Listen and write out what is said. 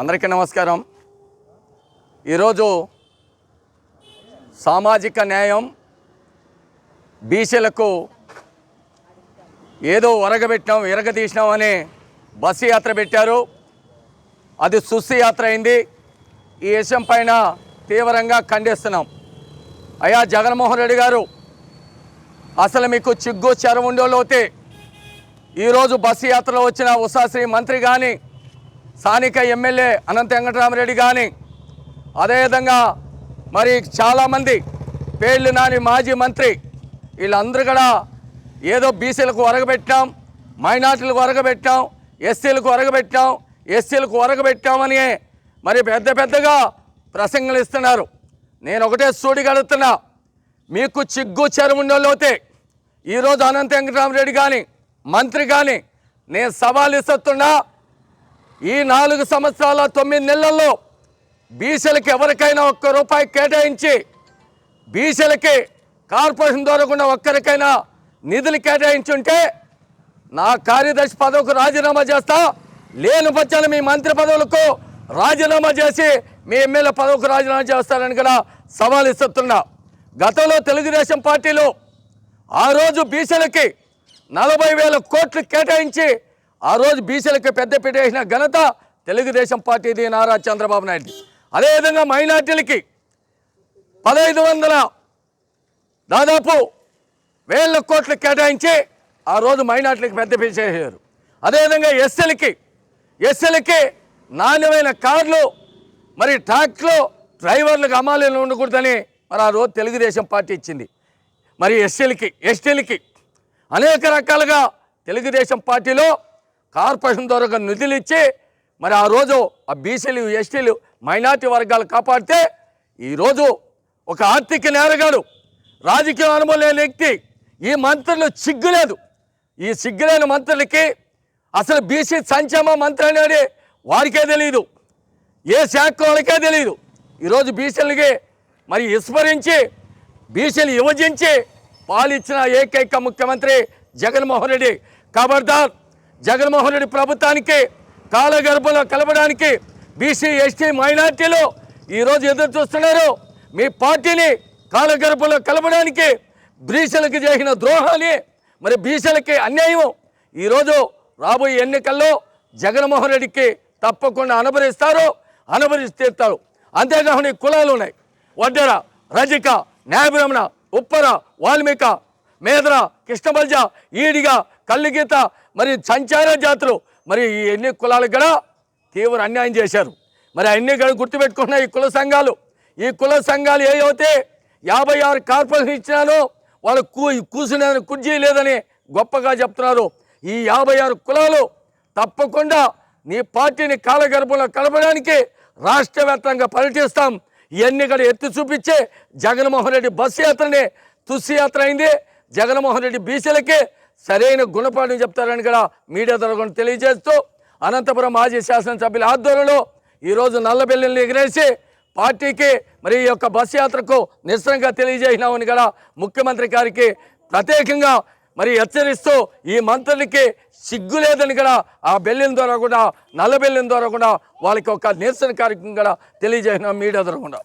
అందరికీ నమస్కారం. ఈరోజు సామాజిక న్యాయం బీసీలకు ఏదో ఒరగబెట్టినాం ఎరగదీసినాం అని బస్సు యాత్ర పెట్టారు. అది సుస్సు యాత్ర అయింది. ఈ విషయం పైన తీవ్రంగా ఖండిస్తున్నాం. అయ్యా జగన్మోహన్ రెడ్డి గారు అసలు మీకు చిగ్గు చెరవుండోలోతే ఈరోజు బస్సు యాత్రలో వచ్చిన ఉషాశ్రీ మంత్రి కానీ స్థానిక ఎమ్మెల్యే అనంత వెంకటరామరెడ్డి కానీ అదేవిధంగా మరి చాలామంది పేర్లు నాని మాజీ మంత్రి వీళ్ళందరూ కూడా ఏదో బీసీలకు ఒరగబెట్టాం మైనార్టీలకు ఒరగబెట్టాం ఎస్సీలకు ఒరగబెట్టాం ఎస్సీలకు ఒరగబెట్టామని మరి పెద్ద పెద్దగా ప్రసంగలు ఇస్తున్నారు. నేను ఒకటే సూడిగడుతున్నా మీకు చిగ్గు చెరువుండోతే ఈరోజు అనంత వెంకటరామరెడ్డి కానీ మంత్రి కానీ నేను సవాల్ ఇస్తున్నా ఈ నాలుగు సంవత్సరాల తొమ్మిది నెలల్లో బీసీలకి ఎవరికైనా ఒక్క రూపాయి కేటాయించి బీసీలకి కార్పొరేషన్ ద్వారా కూడా ఒక్కరికైనా నిధులు కేటాయించుంటే నా కార్యదర్శి పదవికి రాజీనామా చేస్తా. లేని పక్షాన మీ మంత్రి పదవులకు రాజీనామా చేసి మీ ఎమ్మెల్యే పదవికి రాజీనామా చేస్తారని కూడా సవాల్ ఇస్తున్నా. గతంలో తెలుగుదేశం పార్టీలో ఆ రోజు బీసీలకి నలభై వేల కోట్లు కేటాయించి ఆ రోజు బీసీలకి పెద్దపీట వేసిన ఘనత తెలుగుదేశం పార్టీది నారా చంద్రబాబు నాయుడు. అదేవిధంగా మైనార్టీలకి పదహైదు వందల దాదాపు వేల కోట్లు కేటాయించి ఆ రోజు మైనార్టీలకు పెద్ద చేశారు. అదేవిధంగా ఎస్సీలకి ఎస్సీలకి నాణ్యమైన కార్లు మరి ట్రాక్లు డ్రైవర్లకు అమాలీలు ఉండకూడదని మరి ఆ రోజు తెలుగుదేశం పార్టీ ఇచ్చింది. మరి ఎస్సీలకి ఎస్టీలకి అనేక రకాలుగా తెలుగుదేశం పార్టీలో కార్పొరేషన్ ద్వారా నిధులు ఇచ్చి మరి ఆ రోజు ఆ బీసీలు ఎస్టీలు మైనార్టీ వర్గాలు కాపాడితే ఈరోజు ఒక ఆర్థిక నేరగాడు రాజకీయ అనుభవం లేని వ్యక్తి ఈ మంత్రులు సిగ్గులేదు ఈ సిగ్గులేని మంత్రులకి అసలు బీసీ సంక్షేమ మంత్రి అనేది వారికే తెలియదు ఏ శాఖ వాళ్ళకే తెలియదు ఈరోజు బీసీలకి మరి విస్మరించి బీసీలు విభజించి పాలిచ్చిన ఏకైక ముఖ్యమంత్రి జగన్మోహన్ రెడ్డి ఖబర్దార్ జగన్మోహన్ రెడ్డి ప్రభుత్వానికి కాలగర్భంలో కలపడానికి బీసీ ఎస్టీ మైనార్టీలు ఈరోజు ఎదురు చూస్తున్నారు. మీ పార్టీని కాలగర్భంలో కలపడానికి బీసీలకు చేసిన ద్రోహాన్ని మరి బీసీలకి అన్యాయం ఈరోజు రాబోయే ఎన్నికల్లో జగన్మోహన్ రెడ్డికి తప్పకుండా అనుభరిస్తారు అనుభరిసి తీరుతారు అంతేకాకుండా ఈ కులాలు ఉన్నాయి. వడ్డెర రజిక న్యాయబ్రహ్మణ ఉప్పర వాల్మీక మేదర కృష్ణబల్జ ఈడిగా కళ్ళుగీత మరి సంచార జాతులు. మరి ఈ ఎన్ని కులాలకు కూడా తీవ్ర అన్యాయం చేశారు. మరి అన్ని కూడా గుర్తుపెట్టుకున్న ఈ కుల సంఘాలు. ఈ కుల సంఘాలు ఏవైతే యాభై ఆరు కార్పొరేషన్ ఇచ్చినానో వాళ్ళు కూ కూసిన కుర్జీ లేదని గొప్పగా చెప్తున్నారు. ఈ యాభై ఆరు కులాలు తప్పకుండా నీ పార్టీని కాలగర్భంలో కలపడానికి రాష్ట్ర వ్యాప్తంగా పర్యటిస్తాం. ఇవన్నీ కూడా ఎత్తి చూపించే జగన్మోహన్ రెడ్డి బస్సు యాత్రనే తుస్సు యాత్ర అయింది. జగన్మోహన్ రెడ్డి బీసీలకి సరైన గుణపాఠం చెప్తారని కూడా మీడియా ద్వారా తెలియజేస్తూ అనంతపురం మాజీ శాసనసభ్యుల ఆధ్వర్యంలో ఈరోజు నల్లబెల్లిని ఎగిరేసి పార్టీకి మరి ఈ యొక్క బస్సు యాత్రకు నిరసనగా తెలియజేసినామని కూడా ముఖ్యమంత్రి గారికి ప్రత్యేకంగా మరి హెచ్చరిస్తూ ఈ మంత్రులకి సిగ్గు లేదని కూడా ఆ బెల్లిన ద్వారా కూడా నల్ల బెల్లిన ద్వారా కూడా వాళ్ళకి ఒక నిరసన కార్యక్రమం కూడా తెలియజేసిన మీడియా ద్వారా కూడా.